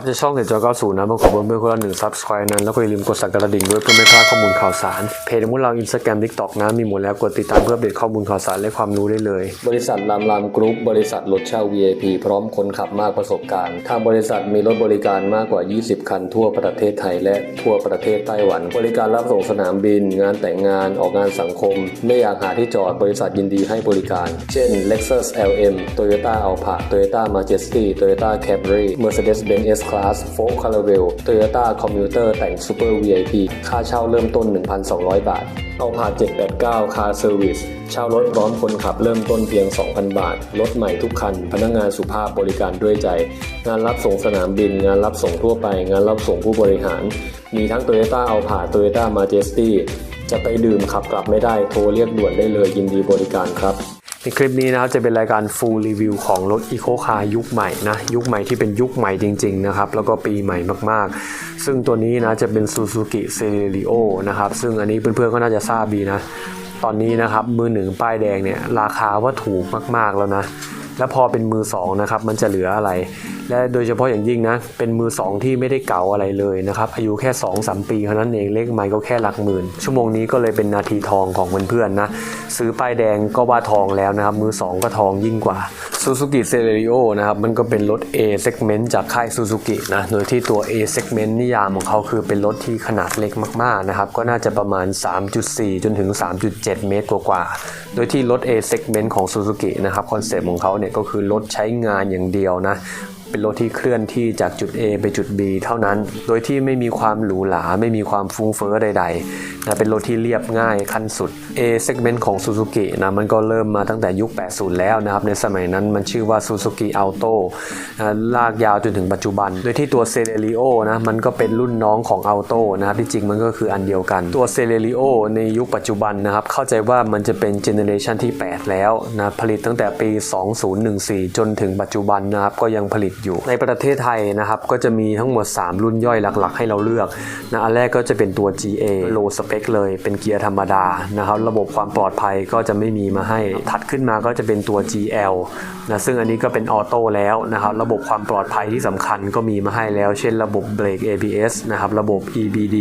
ับจะช่องเด็ดจอย90นะบางขอเบิ้ลเบิ้ลคนละหนึ่งซับสไครต์นั้นแล้วก็อย่าลืมกดสั่นกระดิ่งด้วยเพื่อไม่พลาดข้อมูลข่าวสาร เพจของเราอินสตาแกรมทิกตอกนะมีหมดแล้วกดติดตามเพื่ออัปเดตข้อมูลข่าวสารและความรู้ได้เลย บริษัทลามลามกรุ๊ปบริษัทรถเช่า VIP พร้อมคนขับมากประสบการณ์ ทางบริษัทมีรถบริการมากกว่า 20 คันทั่วประเทศไทยและทั่วประเทศไต้หวัน บริการรับส่งสนามบิน งานแต่งงานออกงานสังคม ไม่อยากหาที่จอดบริษัทยินดีให้บริการ เช่น Lexus LM Toyota Alphard Toyota Majesty Toyota Camry Mercedes-Benz S Class Ford Caravelle Toyota Commuter แต่ง Super VIP ค่าเช่าเริ่มต้น 1,200 บาท เอาผ่า789 Car Service เช่ารถพร้อมคนขับเริ่มต้นเพียง 2,000 บาท รถใหม่ทุกคัน พนักงานสุภาพบริการด้วยใจ งานรับส่งสนามบิน งานรับส่งทั่วไป งานรับส่งผู้บริหาร มีทั้ง Toyota Alphard Toyota Majesty จะไปดื่มขับกลับไม่ได้โทรเรียกด่วนได้เลยยินดีบริการครับ ในคลิปนี้นะครับจะเป็นรายการ full review ของรถ Eco Car ยุคใหม่นะยุคใหม่ที่เป็นยุคใหม่จริงๆนะครับแล้วก็ปีใหม่มากๆ ซึ่งตัวนี้นะจะเป็น Suzuki c e l i o นะครับซึ่งอันนี้เพื่อนๆก็น่าจะทราบดีนะ ตอนนี้นะครับมือหนึ่งป้ายแดงเนี่ยราคาว่าถูกมากๆแล้วนะ แล้วพอเป็นมือสองนะครับมันจะเหลืออะไร และโดยเฉพาะอย่างยิ่งนะเป็นมือสองที่ไม่ได้เก่าอะไรเลยนะครับอายุแค่2 3ปีเท่านั้นเองเลขไม้ก็แค่หลักหมื่น ชั่วโมงนี้ก็เลยเป็นนาทีทองของเพื่อนๆนะซื้อป้ายแดงก็ว่าทองแล้วนะครับมือสองก็ทองยิ่งกว่า Suzuki Celerio นะครับ มันก็เป็นรถ A segment จากค่าย Suzuki นะ โดยที่ตัว A segment นิยามของเขาคือเป็นรถที่ขนาดเล็กมาก ๆ นะครับ ก็น่าจะประมาณ 3.4 จนถึง 3.7 เมตรกว่าๆ โดยที่รถ A segment ของ Suzuki นะครับ คอนเซปต์ของเขาเนี่ยก็คือรถใช้งานอย่างเดียวนะ เป็นรถที่เคลื่อนที่จากจุด A ไปจุด B เท่านั้น โดยที่ไม่มีความหรูหรา ไม่มีความฟุ้งเฟ้อใดๆนะเป็นรถที่เรียบง่ายขั้นสุด A segment ของ Suzuki นะมันก็เริ่มมาตั้งแต่ยุค 80 แล้วนะครับ ในสมัยนั้นมันชื่อว่า Suzuki Alto นะลากยาวจนถึงปัจจุบัน โดยที่ตัว Celerio นะมันก็เป็นรุ่นน้องของ Alto นะครับที่จริงมันก็คืออันเดียวกัน ตัว Celerio ในยุคปัจจุบันนะครับเข้าใจว่ามันจะเป็นเจเนเรชันที่ 8 แล้วนะผลิตตั้งแต่ปี 2014 จนถึงปัจจุบันนะครับก็ยังผลิตอยู่ ในประเทศไทยนะครับก็จะมีทั้งหมด 3 รุ่นย่อยหลัก ๆ ให้เราเลือกนะอันแรกก็จะเป็นตัว GA low spec เลยเป็นเกียร์ธรรมดานะครับระบบความปลอดภัยก็จะไม่มีมาให้ถัดขึ้นมาก็จะเป็นตัว GL นะซึ่งอันนี้ก็เป็นออโต้แล้วนะครับระบบความปลอดภัยที่สำคัญก็มีมาให้แล้ว เช่นระบบเบรก ABS นะครับระบบ EBD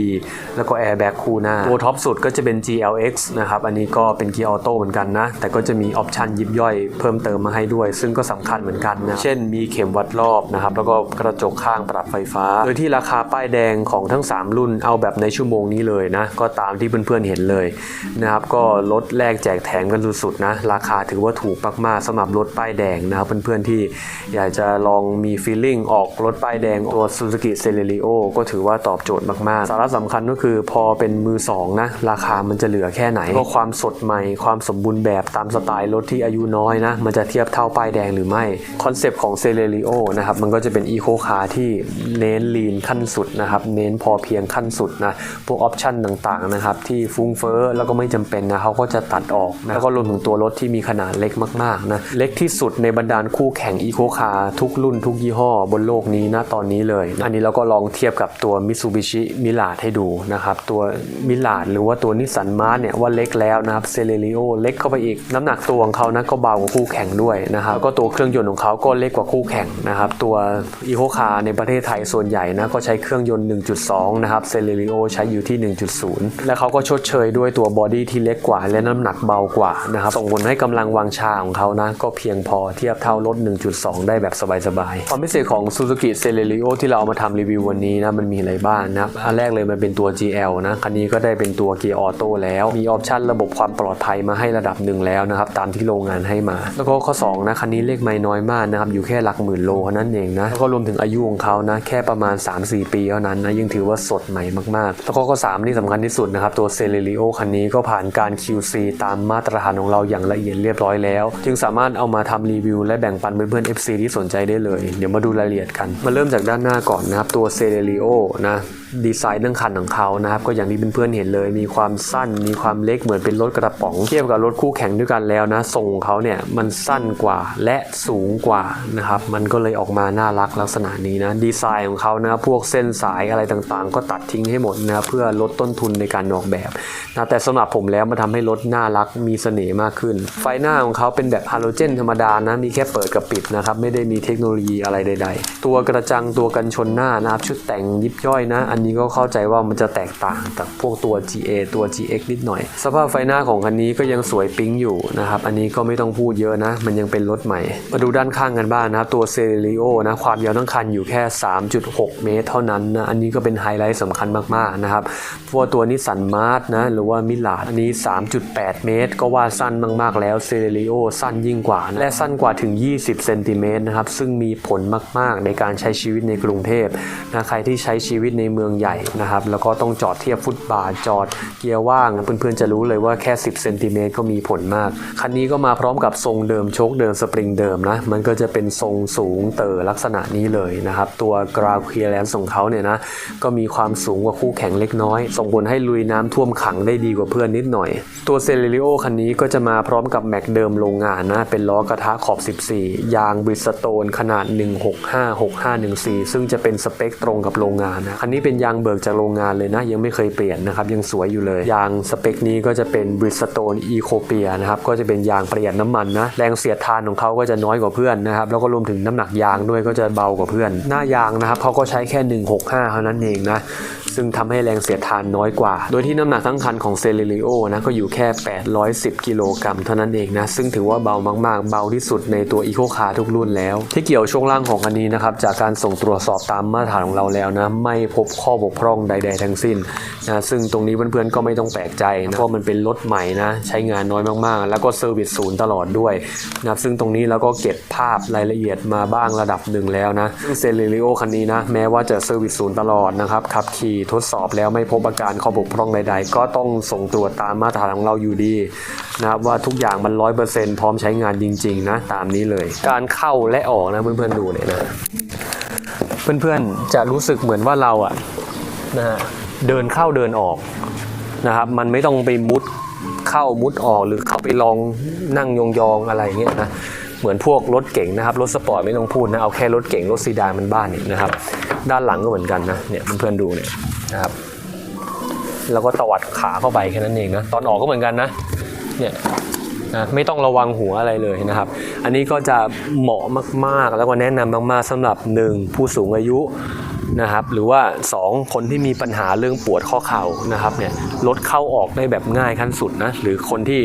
แล้วก็ airbag คู่หน้าตัวท็อปสุดก็จะเป็น GLX นะครับอันนี้ก็เป็นเกียร์ออโต้เหมือนกันนะแต่ก็จะมีออปชันยิบย่อยเพิ่มเติมมาให้ด้วย ซึ่งก็สำคัญเหมือนกันนะเช่นมีเข็มวัดรอบนะครับแล้วก็กระจกข้างปรับไฟฟ้า โดยที่ราคาป้ายแดงของทั้ง 3 รุ่นเอาแบบในชั่วโมงนี้เลยนะก็ตามที่เพื่อนๆเห็นเลยนะครับก็ลดแลกแจกแถมกันสุดๆนะราคาถือว่าถูกมากๆสำหรับรถป้ายแดงนะครับเพื่อนๆที่อยากจะลองมีฟีลลิ่งออกรถป้ายแดงตัว Suzuki Celerio ก็ถือว่าตอบโจทย์มากๆ สาระสำคัญก็คือพอเป็นมือสองนะราคามันจะเหลือแค่ไหนก็ความสดใหม่ความสมบูรณ์แบบตามสไตล์รถที่อายุน้อยนะมันจะเทียบเท่าป้ายแดงหรือไม่คอนเซปต์ของ Celerio นะะครับมันก็จะเป็น Eco Car ที่เน้นลีนขั้นสุดนะครับเน้นพอเพียงขั้นสุดนะพวกออปชันต่างๆนะครับที่ฟุ้งเฟ้อแล้วก็ไม่จำเป็นนะเขาก็จะตัดออกนะแล้วก็รวมถึงตัวรถที่มีขนาดเล็กมากๆนะเล็กที่สุดในบรรดาคู่แข่ง Eco Car ทุกรุ่นทุกยี่ห้อบนโลกนี้นะตอนนี้เลยอันนี้เราก็ลองเทียบกับตัว Mitsubishi m i r a ให้ดูนะครับตัวมิลาดหรือว่าตัวนิสสันมาร์เนี่ยว่าเล็กแล้วนะครับเซเลริโอเล็กเข้าไปอีกน้ำหนักตัวของเขานะก็เบากว่าคู่แข่งด้วยนะครับแล้วก็ตัวเครื่องยนต์ของเขาก็เล็กกว่าคู่แข่งนะครับตัว e c o Car ในประเทศไทยส่วนใหญ่นะก็ใช้เครื่องยนต์ 1.2 นะครับเซเลริโอใช้อยู่ที่ 1.0 และเขาก็ชดเชยด้วยตัวบอดี้ที่เล็กกว่าและน้ำหนักเบากว่านะครับส่งผลให้กำลังวางชาของเขานะก็เพียงพอเทียบเท่ารถ 1.2 ได้แบบสบายๆ ความพิเศษของ Suzuki Celerio ที่เราเอามาทำรีวิววันนี้นะมันมีอะไรบ้างนะอันแรกเลยมันเป็นตัว GL นะคันนี้ก็ได้เป็นตัวเกียร์ออโต้แล้วมีออปชันระบบความปลอดภัยมาให้ระดับหนึ่งแล้วนะครับตามที่โรงงานให้มา แล้วก็ข้อ2นะคันนี้เลขไม่น้อยมากนะครับอยู่แค่หลักหมื่นโลานั้นเองนะแล้วก็รวมถึงอายุของเขานะแค่ประมาณ 3-4 ปีเท่านั้นนะยังถือว่าสดใหม่มากๆ แล้วก็ข้อ3ที่สำคัญที่สุดนะครับตัวเซเลริโอคันนี้ก็ผ่านการ QC ตามมาตรฐานของเราอย่างละเอียดเรียบร้อยแล้ว จึงสามารถเอามาทำรีวิวและแบ่งปันเพื่อนๆ FC ที่สนใจได้เลย เดี๋ยวมาดูรายละเอียดกัน มาเริ่มจากด้านหน้าก่อนนะครับตัวเซเลริโอนะ ดีไซน์เรื่องคันของเขานะครับก็อย่างที่เพื่อนๆเห็นเลย มีความสั้นมีความเล็กเหมือนเป็นรถกระป๋อง เทียบกับรถคู่แข่งด้วยกันแล้วนะทรงของเขาเนี่ยมันสั้นกว่าและสูงกว่านะครับมันก็เลยออกมาน่ารักลักษณะนี้นะดีไซน์ของเขานะพวกเส้นสายอะไรต่างๆ ก็ตัดทิ้งให้หมดนะเพื่อลดต้นทุนในการออกแบบนะแต่สำหรับผมแล้วมันทำให้รถน่ารักมีเสน่ห์มากขึ้น ไฟหน้าของเขาเป็นแบบฮาโลเจนธรรมดานะมีแค่เปิดกับปิดนะครับไม่ได้มีเทคโนโลยีอะไรใด ๆ ตัวกระจังตัวกันชนหน้านะครับชุดแต่งยิบย่อยนะอันนนี้ก็เข้าใจว่ามันจะแตกต่างจากพวกตัว GA ตัว GX นิดหน่อย สภาพไฟหน้าของคันนี้ก็ยังสวยปิ๊งอยู่นะครับ อันนี้ก็ไม่ต้องพูดเยอะนะ มันยังเป็นรถใหม่ มาดูด้านข้างกันบ้างนะครับ ตัวเซเรีโอนะ ความยาวทั้งคันอยู่แค่ 3.6 เมตรเท่านั้นนะ อันนี้ก็เป็นไฮไลท์สำคัญมากๆนะครับพว่าตัวนิสสันมาร์นะ หรือว่ามิลาดอันนี้ 3.8 เมตร ก็ว่าสั้นมากๆแล้วเซเรีโอสั้นยิ่งกว่านะและสั้นกว่าถึง 20 เซนติเมตรนะครับ ซึ่งมีผลมากๆในการใช้ชีวิตในกรุงเทพนะ ใครที่ใช้ชีวิตในเมืองใหญ่นะครับ แล้วก็ต้องจอดเทียบฟุตบาทจอดเกียร์ว่างเพื่อนๆจะรู้เลยว่าแค่ 10เซนติเมตรก็มีผลมาก คันนี้ก็มาพร้อมกับทรงเดิมโชคเดิมสปริงเดิมนะ มันก็จะเป็นทรงสูงเต๋อลักษณะนี้เลยนะครับ ตัวกราวเคลียร์แลนของเขาเนี่ยนะ ก็มีความสูงกว่าคู่แข่งเล็กน้อย ส่งผลให้ลุยน้ำท่วมขังได้ดีกว่าเพื่อนนิดหน่อย ตัวเซเลริโอคันนี้ก็จะมาพร้อมกับแม็กเดิมโรงงานนะ เป็นล้อกระทะขอบ 14 ยางบริสโตนขนาด 1656514 ซึ่งจะเป็นสเปคตรงกับโรงงานนะ คันนี้เป็นยางเบิกจากโรงงานเลยนะ ยังไม่เคยเปลี่ยนนะครับ ยังสวยอยู่เลย ยางสเปคนี้ก็จะเป็นบริสโตนอีโคเปียนะครับก็จะเป็นยางประหยัดน้ำมันนะแรงเสียดทานของเขาก็จะน้อยกว่าเพื่อนนะครับแล้วก็รวมถึงน้ำหนักยางด้วยก็จะเบากว่าเพื่อน หน้ายางนะครับเขาก็ใช้แค่ 165 เท่านั้นเองนะซึ่งทำให้แรงเสียดทานน้อยกว่า โดยที่น้ำหนักทั้งคันของเซเลริโอนะก็อยู่แค่ 810 กิโลกรัมเท่านั้นเองนะซึ่งถือว่าเบามากๆ เบาที่สุดในตัวอีโคคาร์ทุกรุ่นแล้ว ที่เกี่ยวช่วงล่างของคันนี้นะครับจากการส่งตรวจสอบตามมาตรฐานของเราแล้วนะไม่พบข้อข้อบกพร่องใด ๆ ทั้งสิ้นนะซึ่งตรงนี้เพื่อนๆก็ไม่ต้องแปลกใจนะเพราะมันเป็นรถใหม่นะใช้งานน้อยมากๆ แล้วก็เซอร์วิสศูนย์ตลอดด้วยนะซึ่งตรงนี้เราก็เก็บภาพรายละเอียดมาบ้างระดับหนึ่งแล้วนะซึ่งเซเลริโอคันนี้นะแม้ว่าจะเซอร์วิสศูนย์ตลอดนะครับขับขี่ทดสอบแล้วไม่พบอาการข้อบกพร่องใด ๆ ก็ต้องส่งตรวจตามมาตรฐานของเราอยู่ดีนะครับว่าทุกอย่างมันร้อยเปอร์เซ็นต์พร้อมใช้งานจริงๆนะตามนี้เลย การเข้าและออกนะเพื่อนๆดูเนี่ยนะเพื่อนๆจะรู้สึกเหมือนว่าเราอะ นะฮะเดินเข้าเดินออกนะครับ มันไม่ต้องไปมุดเข้ามุดออกหรือเข้าไปลองนั่งยองๆอะไรเงี้ยนะเหมือนพวกรถเก่งนะครับรถสปอร์ตไม่ต้องพูดนะเอาแค่รถเก่งรถซีดานมันบ้านเนี่ยนะครับ ด้านหลังก็เหมือนกันนะเนี่ยเพื่อนๆดูเนี่ยนะครับแล้วก็ตวัดขาเข้าไปแค่นั้นเองนะตอนออกก็เหมือนกันนะเนี่ยนะไม่ต้องระวังหัวอะไรเลยนะครับ อันนี้ก็จะเหมาะมากๆ แล้วก็แนะนำมากๆสำหรับ 1 ผู้สูงอายุ นะครับหรือว่า 2 คนที่มีปัญหาเรื่องปวดข้อเข่านะครับเนี่ยลดเข้าออกได้แบบง่ายขั้นสุดนะหรือคนที่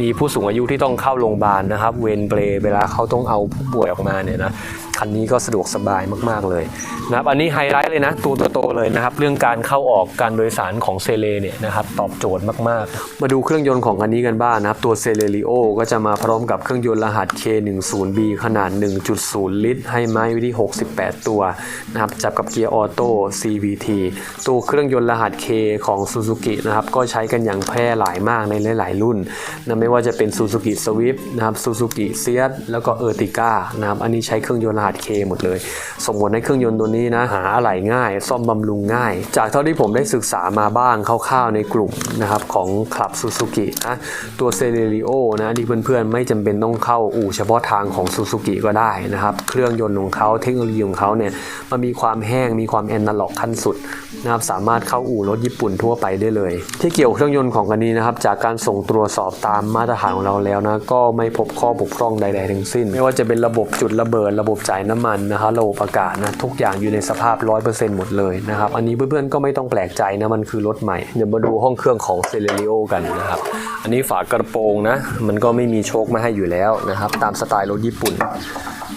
มีผู้สูงอายุที่ต้องเข้าโรงพยาบาลนะครับ เวนเปรเวลาเขาต้องเอาผู้ป่วยออกมาเนี่ยนะ คันนี้ก็สะดวกสบายมาก ๆ เลยนะครับอันนี้ไฮไลท์เลยนะ ตัวโตๆเลยนะครับ เรื่องการเข้าออกการโดยสารของเซเลเนี่ยนะครับตอบโจทย์มาก ๆ มาดูเครื่องยนต์ของคันนี้กันบ้างนะครับ ตัวเซเลริโอก็จะมาพร้อมกับเครื่องยนต์รหัส K10B ขนาด 1.0 ลิตร ให้ไม้ไว้ที่ 68 ตัวนะครับจับกับเกียร์ออโต้ CVT ตัวเครื่องยนต์รหัส K ของ Suzuki นะครับก็ใช้กันอย่างแพร่หลายมากในหลาย ๆ รุ่นนะไม่ว่าจะเป็น Suzuki Swift นะครับ Suzuki Seat แล้วก็ Ertiga นะครับอันนี้ใช้เครื่องยนต์รหัส K หมดเลยส่งผลให้เครื่องยนต์ตัวนี้นะหาอะไหล่ง่าย ซ่อมบำรุงง่าย จากเท่าที่ผมได้ศึกษามาบ้างคร่าวๆในกลุ่มนะครับของคลับ Suzuki นะตัวเซเ r ริโอนะที่เพื่อนๆไม่จำเป็นต้องเข้าอู่เฉพาะทางของ Suzuki ก็ได้นะครับเครื่องยนต์ของเขาเทคโนโลยีของเขาเนี่ยมันมีความแห้งมีความแอนนาล็อกขั้นสุดนะครับสามารถเข้าอู่รถญี่ปุ่นทั่วไปได้เลย ที่เกี่ยวเครื่องยนต์ของคันนี้นะครับจากการส่งตรวจสอบตามมาตรฐานของเราแล้วนะก็ไม่พบข้อบกพร่องใด ๆ ทั้งสิ้น ไม่ว่าจะเป็นระบบจุดระเบิดระบบจ่ายน้ำมันนะครับระบบอากาศนะทุกอย่างอยู่ในสภาพ 100%หมดเลยนะครับอันนี้เพื่อนๆก็ไม่ต้องแปลกใจนะมันคือรถใหม่เดี๋ยวมาดูห้องเครื่องของเซเลริโอกันนะครับอันนี้ฝากระโปรงนะมันก็ไม่มีโชคมาให้อยู่แล้วนะครับตามสไตล์รถญี่ปุ่น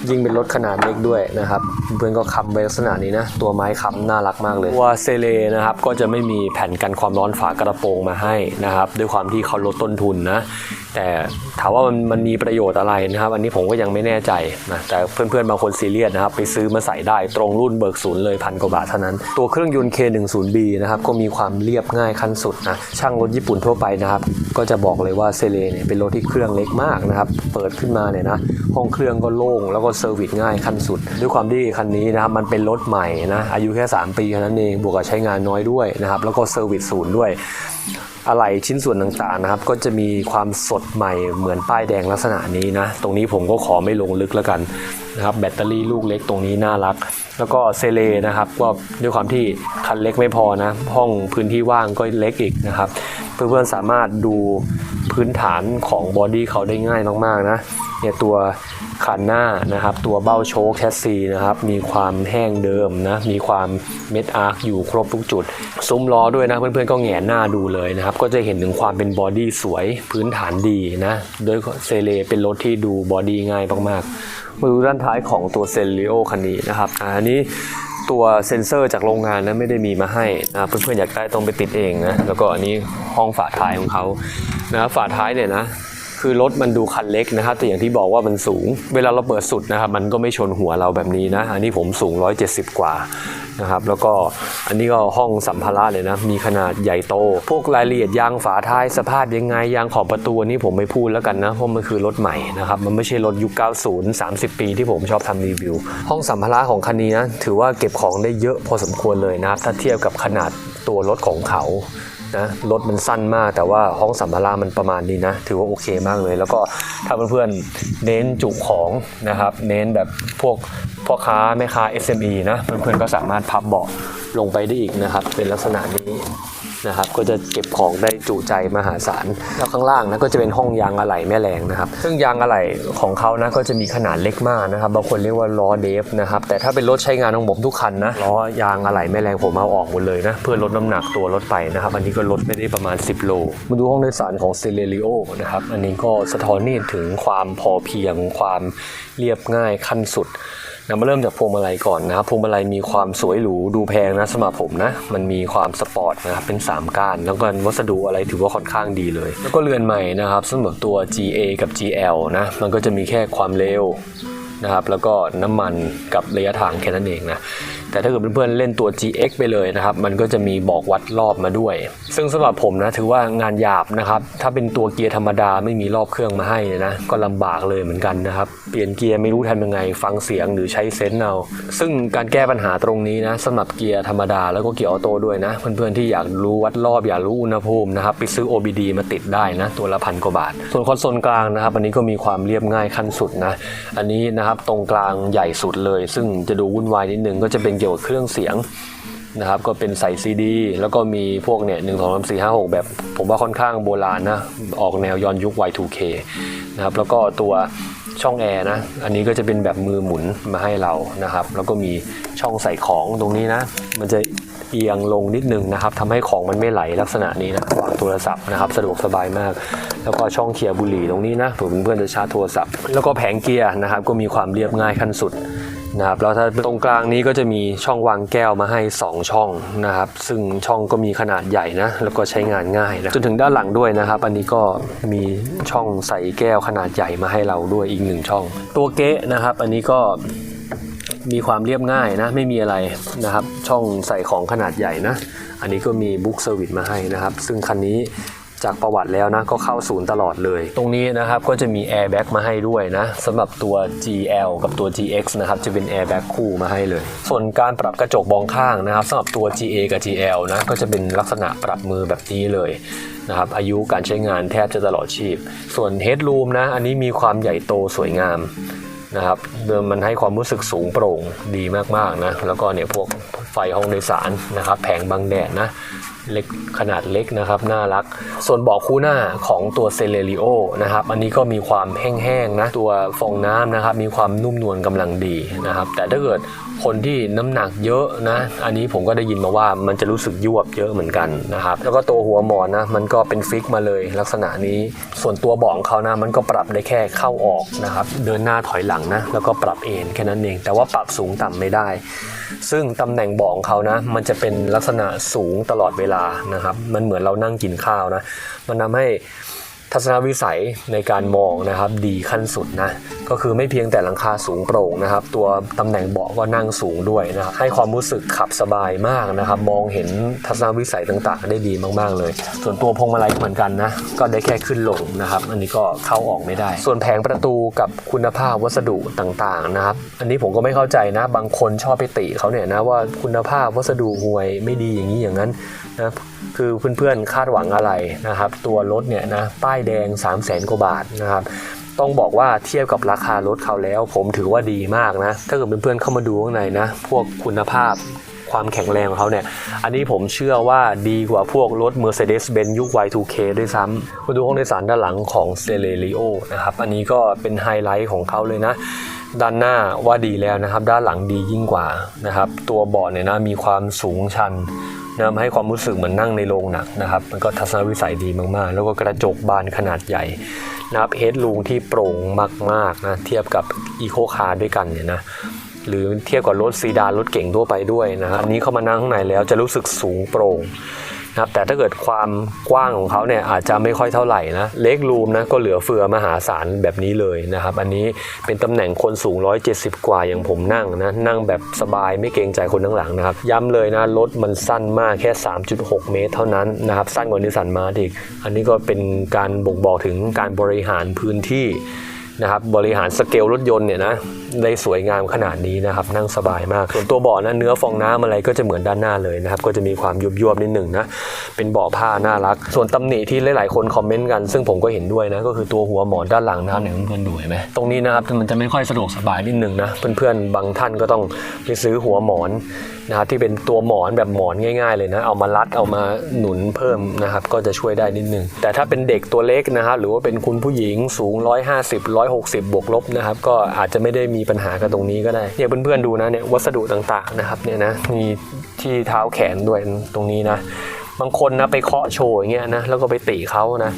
ยิ่งเป็นรถขนาดเล็กด้วยนะครับเพื่อนก็ค้ำไว้ลักษณะนี้นะตัวไม้ค้ำน่ารักมากเลยตัวเซเลนะครับก็จะไม่มีแผ่นกันความร้อนฝากระโปรงมาให้นะครับด้วยความที่เขาลดต้นทุนนะแต่ถามว่ามันมันมีประโยชน์อะไรนะครับ อันนี้ผมก็ยังไม่แน่ใจนะแต่เพื่อนๆบางคนซีเรียสนะครับไปซื้อมาใส่ได้ตรงรุ่นเบิกศูนย์เลยพันกว่าบาทเท่านั้น ตัวเครื่องยนต์ K10B นะครับก็มีความเรียบง่ายขั้นสุดนะช่างรถญี่ปุ่นทั่วไปนะครับก็จะบอกเลยว่าเซเลเนี่ยเป็นรถที่เครื่องเล็กมากนะครับเปิดขึ้นมาเนี่ยนะห้องเครื่องก็โล่งแล้วก็เซอร์วิสง่ายขั้นสุด ด้วยความที่คันนี้นะครับมันเป็นรถใหม่นะอายุแค่ 3 ปีเท่านั้นเองบวกกับใช้งานน้อยด้วยนะครับแล้วก็เซอร์วิสศูนย์ด้วย อะไหล่ชิ้นส่วนต่างๆนะครับ ก็จะมีความสดใหม่เหมือนป้ายแดงลักษณะนี้นะ ตรงนี้ผมก็ขอไม่ลงลึกแล้วกันนะครับแบตเตอรี่ลูกเล็กตรงนี้น่ารัก แล้วก็เซเลนะครับก็ด้วยความที่คันเล็กไม่พอนะ ห้องพื้นที่ว่างก็เล็กอีกนะครับ เพื่อนๆสามารถดูพื้นฐานของบอดี้เขาได้ง่ายมากๆนะเนี่ยตัวคันหน้านะครับ ตัวเบ้าโชคแคสซีนะครับ มีความแห้งเดิมนะ มีความเม็ดอาร์คอยู่ครบทุกจุด ซุ้มล้อด้วยนะ เพื่อนๆก็แหงนหน้าดูเลยนะครับ ก็จะเห็นถึงความเป็นบอดี้สวยพื้นฐานดีนะ โดยเซเลเป็นรถที่ดูบอดี้ง่ายมากๆ มาดูด้านท้ายของตัวเซเลโอคันนี้นะครับ อันนี้ ตัวเซ็นเซอร์จากโรงงานนะไม่ได้มีมาให้นะเพื่อนๆอยากได้ต้องไปติดเองนะแล้วก็อันนี้ห้องฝาท้ายของเขานะฝาท้ายเนี่ยนะ คือรถมันดูคันเล็กนะครับแต่อย่างที่บอกว่ามันสูง เวลาเราเปิดสุดนะครับมันก็ไม่ชนหัวเราแบบนี้นะอันนี้ผมสูง 170 กว่านะครับแล้วก็อันนี้ก็ห้องสัมภาระเลยนะ มีขนาดใหญ่โต พวกรายละเอียดยางฝาท้ายสภาพยังไงยางขอบประตูนี้ผมไม่พูดแล้วกันนะ เพราะมันคือรถใหม่นะครับ มันไม่ใช่รถยุค 90 30 ปีที่ผมชอบทำรีวิว ห้องสัมภาระของคันนี้นะถือว่าเก็บของได้เยอะพอสมควรเลยนะครับ ถ้าเทียบกับขนาดตัวรถของเขา นะรถมันสั้นมาก แต่ว่าห้องสัมภาระมันประมาณนี้นะ ถือว่าโอเคมากเลย แล้วก็ถ้าเพื่อนๆเน้นจุของนะครับ เน้นแบบพวกพ่อค้าแม่ค้า SME นะเพื่อนๆก็สามารถพับเบาะลงไปได้อีกนะครับ เป็นลักษณะนี้ นะครับก็จะเก็บของได้จุใจมหาศาลแล้วข้างล่างนะก็จะเป็นห้องยางอะไหล่แม่แรงนะครับซึ่งยางอะไหล่ของเขานะก็จะมีขนาดเล็กมากนะครับบางคนเรียกว่าล้อเดฟนะครับแต่ถ้าเป็นรถใช้งานของผมทุกคันนะล้อยางอะไหล่แม่แรงผมเอาออกหมดเลยนะเพื่อลดน้ำหนักตัวรถไปนะครับอันนี้ก็ลดไม่ได้ประมาณ 10 โล มาดูห้องโดยสารของเซเลริโอนะครับอันนี้ก็สะท้อนนี่ถึงความพอเพียงความเรียบง่ายขั้นสุด เรามาเริ่มจากพวงมาลัยก่อนนะครับพวงมาลัยมีความสวยหรูดูแพงนะสำหรับผมนะมันมีความสปอร์ตนะครับเป็น 3 ก้าน แล้วก็วัสดุอะไรถือว่าค่อนข้างดีเลย แล้วก็เรือนใหม่นะครับสำหรับตัว GA กับ GL นะมันก็จะมีแค่ความเร็วนะครับแล้วก็น้ำมันกับระยะทางแค่นั้นเองนะ แต่ถ้าเกิดเพื่อนๆเล่นตัว GX ไปเลยนะครับ มันก็จะมีบอกวัดรอบมาด้วย ซึ่งสำหรับผมนะถือว่างานหยาบนะครับ ถ้าเป็นตัวเกียร์ธรรมดาไม่มีรอบเครื่องมาให้นะ ก็ลำบากเลยเหมือนกันนะครับ เปลี่ยนเกียร์ไม่รู้ทำยังไง ฟังเสียงหรือใช้เซนส์เอาซึ่งการแก้ปัญหาตรงนี้นะสำหรับเกียร์ธรรมดาแล้วก็เกียร์ออโต้ด้วยนะ เพื่อนๆที่อยากรู้วัดรอบอยากรู้อุณหภูมินะครับไปซื้อ OBD มาติดได้นะ ตัวละพันกว่าบาท ส่วนคอนโซลกลางนะครับอันนี้ก็มีความเรียบง่ายขั้นสุดนะ อันนี้นะครับตรงกลางใหญ่สุดเลย ซึ่งจะดูวุ่นวายนิดนึงก็จะเป็นเกี่ยวกับเครื่องเสียงนะครับก็เป็นใส่ซีดีแล้วก็มีพวกเนี่ยหนึ่งสองสามสี่ห้าหกแบบ ผมว่าค่อนข้างโบราณนะ ออกแนวย้อนยุค Y2K นะครับแล้วก็ตัวช่องแอร์นะ อันนี้ก็จะเป็นแบบมือหมุนมาให้เรานะครับ แล้วก็มีช่องใส่ของตรงนี้นะ มันจะเอียงลงนิดนึงนะครับทำให้ของมันไม่ไหลลักษณะนี้นะวางโทรศัพท์นะครับ สะดวกสบายมาก แล้วก็ช่องเคลียร์บุหรี่ตรงนี้นะเผื่อเพื่อนๆจะชาร์จโทรศัพท์ แล้วก็แผงเกียร์นะครับ ก็มีความเรียบง่ายขั้นสุด นะครับแล้วถ้าตรงกลางนี้ก็จะมีช่องวางแก้วมาให้ 2 ช่องนะครับ ซึ่งช่องก็มีขนาดใหญ่นะ แล้วก็ใช้งานง่ายนะจนถึงด้านหลังด้วยนะครับ อันนี้ก็มีช่องใส่แก้วขนาดใหญ่มาให้เราด้วยอีกหนึ่งช่อง ตัวเก๊ะนะครับ อันนี้ก็มีความเรียบง่ายนะ ไม่มีอะไรนะครับ ช่องใส่ของขนาดใหญ่นะ อันนี้ก็มีบุ๊กเซอร์วิสมาให้นะครับ ซึ่งคันนี้ จากประวัติแล้วนะก็เข้าศูนย์ตลอดเลย ตรงนี้นะครับก็จะมีแอร์แบ็กมาให้ด้วยนะสำหรับตัว GL กับตัว GX นะครับจะเป็นแอร์แบ็กคู่มาให้เลย ส่วนการปรับกระจกมองข้างนะครับสำหรับตัว GA กับ GL นะก็จะเป็นลักษณะปรับมือแบบนี้เลยนะครับอายุการใช้งานแทบจะตลอดชีพ ส่วน Headroom นะอันนี้มีความใหญ่โตสวยงามนะครับเดิมมันให้ความรู้สึกสูงโปร่งดีมากๆนะแล้วก็เนี่ยพวกไฟห้องโดยสารนะครับแผงบังแดดนะ เล็กขนาดเล็กนะครับ น่ารัก ส่วนเบาะคู่หน้าของตัวเซเลริโอนะครับ อันนี้ก็มีความแห้งๆนะ ตัวฟองน้ำนะครับ มีความนุ่มนวลกำลังดีนะครับ แต่ถ้าเกิดคนที่น้ำหนักเยอะนะ อันนี้ผมก็ได้ยินมาว่ามันจะรู้สึกยวบเยอะเหมือนกันนะครับ แล้วก็ตัวหัวหมอนนะ มันก็เป็นฟิกมาเลยลักษณะนี้ ส่วนตัวเบาะของเขานะ มันก็ปรับได้แค่เข้าออกนะครับ เดินหน้าถอยหลังนะ แล้วก็ปรับเอนแค่นั้นเอง แต่ว่าปรับสูงต่ำไม่ได้ ซึ่งตำแหน่งเบาะของเขานะ มันจะเป็นลักษณะสูงตลอดเวลานะครับ มันเหมือนเรานั่งกินข้าวนะ มันทำให้ ทัศนวิสัยในการมองนะครับ ดีขั้นสุดนะก็คือไม่เพียงแต่หลังคาสูงโปร่งนะครับ ตัวตำแหน่งเบาะก็นั่งสูงด้วยนะครับให้ความรู้สึกขับสบายมากนะครับ มองเห็นทัศนวิสัยต่างๆ ได้ดีมากๆเลย ส่วนตัวพวงมาลัยเหมือนกันนะก็ได้แค่ขึ้นลงนะครับอันนี้ก็เข้าออกไม่ได้ ส่วนแผงประตูกับคุณภาพวัสดุต่างๆนะครับ อันนี้ผมก็ไม่เข้าใจนะ บางคนชอบไปติเขาเนี่ยนะว่าคุณภาพวัสดุห่วยไม่ดีอย่างนี้อย่างนั้นนะคือเพื่อนๆคาดหวังอะไรนะครับ ตัวรถเนี่ยนะป้ายแดง 3 0 0แสนกว่าบาทนะครับต้องบอกว่าเทียบกับราคารถเขาแล้ว ผมถือว่าดีมากนะ ถ้าเกิดเพื่อนๆเข้ามาดูข้างในนะ พวกคุณภาพความแข็งแรงของเขาเนี่ย อันนี้ผมเชื่อว่าดีกว่าพวกรถ Mercedes-Benz ยุค Y2K ด้วยซ้ำมาดูห้องโดยสารด้านหลังของ c e l e r i o นะครับ อันนี้ก็เป็นไฮไลท์ของเขาเลยนะ ด้านหน้าว่าดีแล้วนะครับ ด้านหลังดียิ่งกว่านะครับ ตัวเบาะเนี่ยนะมีความสูงชัน นะให้ความรู้สึกเหมือนนั่งในโรงหนังนะครับ มันก็ทัศนวิสัยดีมากๆ แล้วก็กระจกบานขนาดใหญ่นะครับเฮดลูงที่โปร่งมากๆนะเทียบกับอีโคคาร์ด้วยกันเนี่ยนะหรือเทียบกับรถซีดานรถเก่งทั่วไปด้วยนะครับอันนี้เข้ามานั่งข้างในแล้วจะรู้สึกสูงโปร่ง นะครับแต่ถ้าเกิดความกว้างของเขาเนี่ยอาจจะไม่ค่อยเท่าไหร่นะเล็กรูมนะก็เหลือเฟือมหาศาลแบบนี้เลยนะครับ อันนี้เป็นตำแหน่งคนสูง 170 กว่าอย่างผมนั่งนะนั่งแบบสบายไม่เกรงใจคนข้างหลังนะครับ ย้ำเลยนะรถมันสั้นมากแค่ 3.6 เมตร เท่านั้นนะครับสั้นกว่านิสสันมาอีกอันนี้ก็เป็นการบ่งบอกถึงการบริหารพื้นที่นะครับบริหารสเกลรถยนต์เนี่ยนะ ได้สวยงามขนาดนี้นะครับนั่งสบายมาก ส่วนตัวเบาะนะเนื้อฟองน้ำอะไรก็จะเหมือนด้านหน้าเลยนะครับก็จะมีความยุบยวบๆนิดหนึ่งนะเป็นเบาะผ้าน่ารัก ส่วนตำหนิที่หลายๆคนคอมเมนต์กัน ซึ่งผมก็เห็นด้วยนะก็คือตัวหัวหมอนด้านหลังนะครับเนี่ยเพื่อนๆดูเห็นไหมตรงนี้นะครับมันจะไม่ค่อยสะดวกสบายนิดหนึงนะเพื่อนๆบางท่านก็ต้องไปซื้อหัวหมอนนะครับที่เป็นตัวหมอนแบบหมอนง่าย ๆ เลยนะเอามารัดเอามาหนุนเพิ่มนะครับก็จะช่วยได้นิดหนึงแต่ถ้าเป็นเด็กตัวเล็กนะครับหรือว่าเป็นคุณผู้หญิงสูง 150 160 บวกลบนะครับก็อาจจะไม่ได้มีปัญหากับตรงนี้ก็ได้เนี่ยเพื่อนๆดูนะเนี่ยวัสดุต่างๆนะครับเนี่ยนะมีที่เท้าแขนด้วยตรงนี้นะบางคนนะไปเคาะโชว์อย่างเงี้ยนะแล้วก็ไปติเขานะ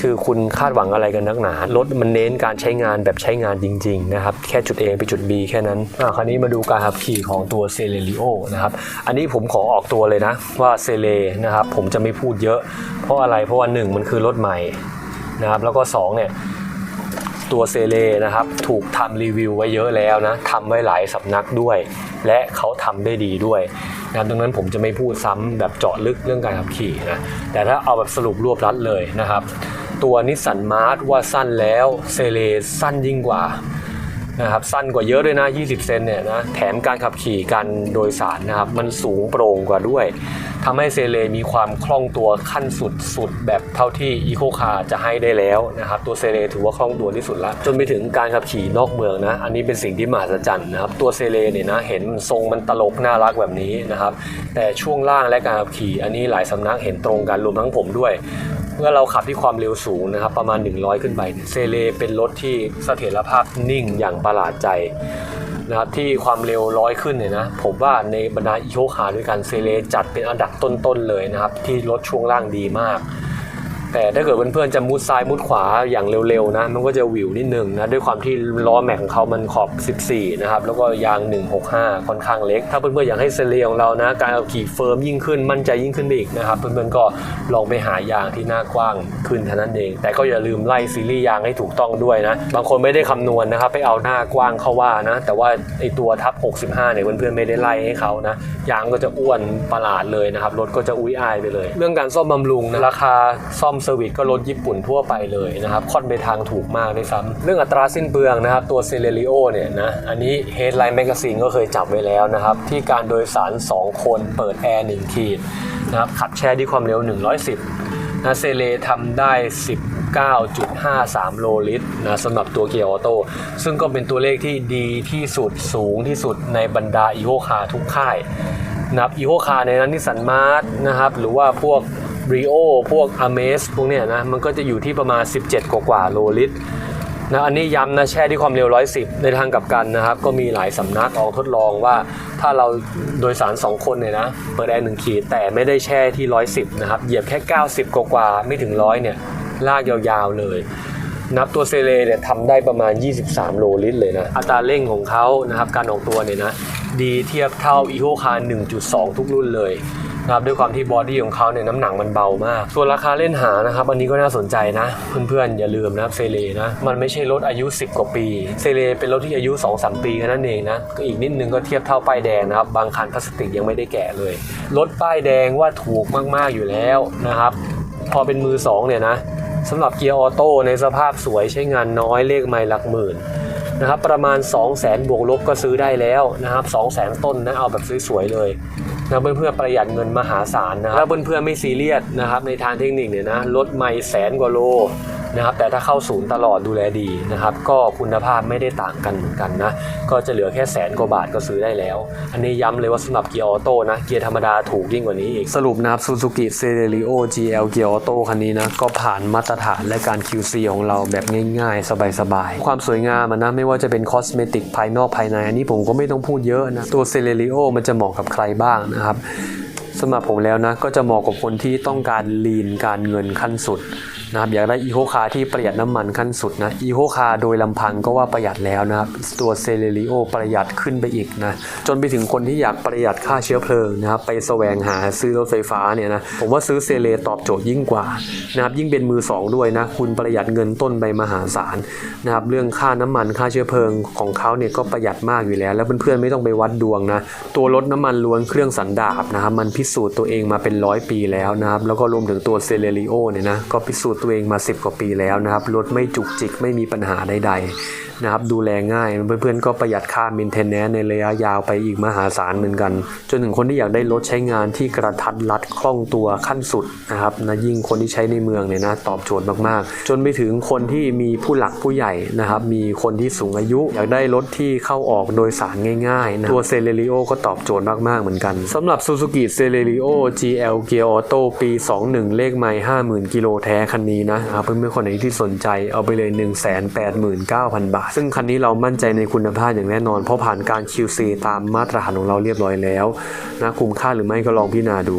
คือคุณคาดหวังอะไรกันนักหนารถมันเน้นการใช้งานแบบใช้งานจริงๆนะครับแค่จุด A ไปจุด B แค่นั้นอ่าคราวนี้มาดูการขับขี่ของตัวเซเลริโอนะครับอันนี้ผมขอออกตัวเลยนะว่าเซเลนะครับผมจะไม่พูดเยอะ เพราะอะไรเพราะว่าหนึ่งมันคือรถใหม่นะครับแล้วก็สองเนี่ย ตัวเซเลนะครับถูกทำรีวิวไว้เยอะแล้วนะทำไว้หลายสำนักด้วย และเขาทำได้ดีด้วยนะดังนั้นผมจะไม่พูดซ้ำแบบเจาะลึกเรื่องการขับขี่นะแต่ถ้าเอาแบบสรุปรวบรัดเลยนะครับ ตัวนิสสันมาร์ว่าสั้นแล้วเซเลสั้นยิ่งกว่า นะครับสั้นกว่าเยอะด้วยนะ 20 เซนเนี่ยนะแถมการขับขี่การโดยสารนะครับมันสูงโปร่งกว่าด้วยทำให้เซเลมีความคล่องตัวขั้นสุดสุดแบบเท่าที่อีโคคาจะให้ได้แล้วนะครับตัวเซเลถือว่าคล่องตัวที่สุดละจนไปถึงการขับขี่นอกเมืองนะอันนี้เป็นสิ่งที่มหัศจรรย์นะครับตัวเซเลเนี่ยนะเห็นทรงมันตลกน่ารักแบบนี้นะครับแต่ช่วงล่างและการขับขี่ อันนี้หลายสำนักเห็นตรงกันรวมทั้งผมด้วย เมื่อเราขับที่ความเร็วสูงนะครับประมาณ 100 ขึ้นไปเนี่ยเซเลเป็นรถที่เสถียรภาพนิ่งอย่างประหลาดใจนะครับที่ความเร็วร้อยขึ้นเนี่ยนะผมว่าในบรรดาอีโคคาร์ด้วยกันเซเลจัดเป็นอันดับต้นๆเลยนะครับที่รถช่วงล่างดีมาก แต่ถ้าเกิดเพื่อนๆจะมุดซ้ายมุดขวาอย่างเร็วๆนะ มันก็จะวิวนิดนึงนะ ด้วยความที่ล้อแม็กของเขามันขอบ 14 นะครับ แล้วก็ยาง 165 ค่อนข้างเล็ก ถ้าเพื่อนๆอยากให้เซเลของเรานะ การขับขี่เฟิร์มยิ่งขึ้นมั่นใจยิ่งขึ้นไปอีกนะครับ เพื่อนๆก็ลองไปหายางที่หน้ากว้างขึ้นเท่านั้นเอง แต่ก็อย่าลืมไล่ซีรีส์ยางให้ถูกต้องด้วยนะ บางคนไม่ได้คำนวณนะครับไปเอาหน้ากว้างเข้าว่านะ แต่ว่าไอตัวทับ 65 เนี่ยเพื่อนๆไม่ได้ไล่ให้เขานะ ยางก็จะอ้วนประหลาดเลยนะครับ รถก็จะอุ้ยอายไปเลย เรื่องการซ่อมบำรุงนะราคาซ่อมเซอร์วิสก็รถญี่ปุ่นทั่วไปเลยนะครับค่อนไปทางถูกมากด้วยซ้ำเรื่องอัตราสิ้นเปลืองนะครับตัวเซเลริโอเนี่ยนะอันนี้ Headline Magazine ก็เคยจับไว้แล้วนะครับที่การโดยสาร 2 คนเปิดแอร์1ขีดนะครับขับแช่ที่ความเร็ว 110นะเซเลทำได้19.53 โลลิตรนะสำหรับตัวเกียร์ออโต้ซึ่งก็เป็นตัวเลขที่ดีที่สุดสูงที่สุดในบรรดาอีโคคาทุกค่ายนะครับอีโคคาในนั้นนิสสันมาร์นะครับหรือว่าพวก r ีโอพวก a m a z พวกเนี้ยนะมันก็จะอยู่ที่ประมาณ 17 กว่ากว่าโลลิตรนะอันนี้ย้ำนะแช่ที่ความเร็ว 110 ในทางกลับกันนะครับ ก็มีหลายสำนักลองทดลองว่าถ้าเราโดยสาร 2 คนเนี่ยนะ เปิดแอร์หนึ่งขีดแต่ไม่ได้แช่ที่ 110 นะครับ เหยียบแค่ 90 กว่ากว่าไม่ถึง100เนี่ย ลากยาวๆเลย นับตัวเซเลเนี่ยทำได้ประมาณ 23 โลลิตรเลยนะ อัตราเร่งของเขานะครับ การออกตัวเนี่ยนะ ดีเทียบเท่าอีโคคาร์1.2 ทุกรุ่นเลย นะครับด้วยความที่บอดี้ของเขาเนี่ยน้ำหนักมันเบามาก ส่วนราคาเล่นหานะครับอันนี้ก็น่าสนใจนะ เพื่อนๆ อย่าลืมนะครับเซเลนะมันไม่ใช่รถอายุ 10 กว่าปีเซเลเป็นรถที่อายุ 2-3 ปีแค่นั้นเองนะก็อีกนิดนึงก็เทียบเท่าป้ายแดงนะครับบางคันพลาสติกยังไม่ได้แกะเลยรถป้ายแดงว่าถูกมากๆอยู่แล้วนะครับพอเป็นมือสองเนี่ยนะสำหรับเกียร์ออโต้ในสภาพสวยใช้งานน้อยเลขไม่หลักหมื่นนะครับประมาณ 2 0 0 0 0 0 บวกลบก็ซื้อได้แล้วนะครับ2 0 0 0 0 0 ต้นนะเอาแบบสวยๆเลย นะเพื่อนๆประหยัดเงินมหาศาลนะครับแล้วเพื่อนๆไม่ซีเรียสนะครับในทางเทคนิคเนี่ยนะลดไม่แสนกว่าโล นะครับแต่ถ้าเข้าศูนย์ตลอดดูแลดีนะครับก็คุณภาพไม่ได้ต่างกันเหมือนกันนะก็จะเหลือแค่แสนกว่าบาทก็ซื้อได้แล้ว อันนี้ย้ำเลยว่าสำหรับเกียร์ออโต้นะเกียร์ธรรมดาถูกยิ่งกว่านี้อีกสรุปนะครับ Suzuki Celerio GL เกียร์ออโต้คันนี้นะก็ผ่านมาตรฐานและการ QC ของเราแบบง่ายๆ สบายๆ ความสวยงามนะไม่ว่าจะเป็นคอสเมติกภายนอกภายในอันนี้ผมก็ไม่ต้องพูดเยอะนะตัว Celerio มันจะเหมาะกับใครบ้างนะครับสำหรับผมแล้วนะก็จะเหมาะกับคนที่ต้องการลีนการเงินขั้นสุด นะครับอยากได้อีโคคาที่ประหยัดน้ำมันขั้นสุดนะอีโคคาโดยลำพังก็ว่าประหยัดแล้วนะครับตัวเซเลริโอประหยัดขึ้นไปอีกนะจนไปถึงคนที่อยากประหยัดค่าเชื้อเพลิงนะครับไปแสวงหาซื้อรถไฟฟ้าเนี่ยนะผมว่าซื้อเซเลตอบโจทย์ยิ่งกว่านะครับยิ่งเป็นมือสองด้วยนะคุณประหยัดเงินต้นไปมหาศาลนะครับเรื่องค่าน้ำมันค่าเชื้อเพลิงของเขาเนี่ยก็ประหยัดมากอยู่แล้ว แล้วเพื่อนๆไม่ต้องไปวัดดวงนะตัวรถน้ำมันล้วนเครื่องสันดาปนะครับมันพิสูจน์ตัวเองมาเป็นร้อยปีแล้วนะครับแล้วก็รวมถึงตัวเซเลริโอเนี่ยนะก็พิสูจน์ตัวเองมา 10 กว่าปีแล้วนะครับรถไม่จุกจิกไม่มีปัญหาใดๆ นะครับดูแลง่ายเพื่อนๆก็ประหยัดค่า m ม i เทนแนนในระยะยาวไปอีกมหาศาลเหมือนกัน จนถึงคนที่อยากได้รถใช้งานที่กระทัดรัดคล่องตัวขั้นสุดนะครับนะยิ่งคนที่ใช้ในเมืองเนี่ยนะตอบโจทย์มากๆ จนไปถึงคนที่มีผู้หลักผู้ใหญ่นะครับมีคนที่สูงอายุ อยากได้รถที่เข้าออกโดยสารง่ายๆนะตัวเซเลริโอก็ตอบโจทย์มากๆเหมือนกันสำหรับ Suzuki Celerio GL Gear Auto ปี 21 เลขไมล์50,000 กิโลแท้คันนี้นะครับเพื่อนๆคนไหนที่สนใจเอาไปเลย 189,000 บาทซึ่งคันนี้เรามั่นใจในคุณภาพอย่างแน่นอน เพราะผ่านการ QC ตามมาตรฐานของเราเรียบร้อยแล้วนะคุ้มค่าหรือไม่ก็ลองพิจารณาดู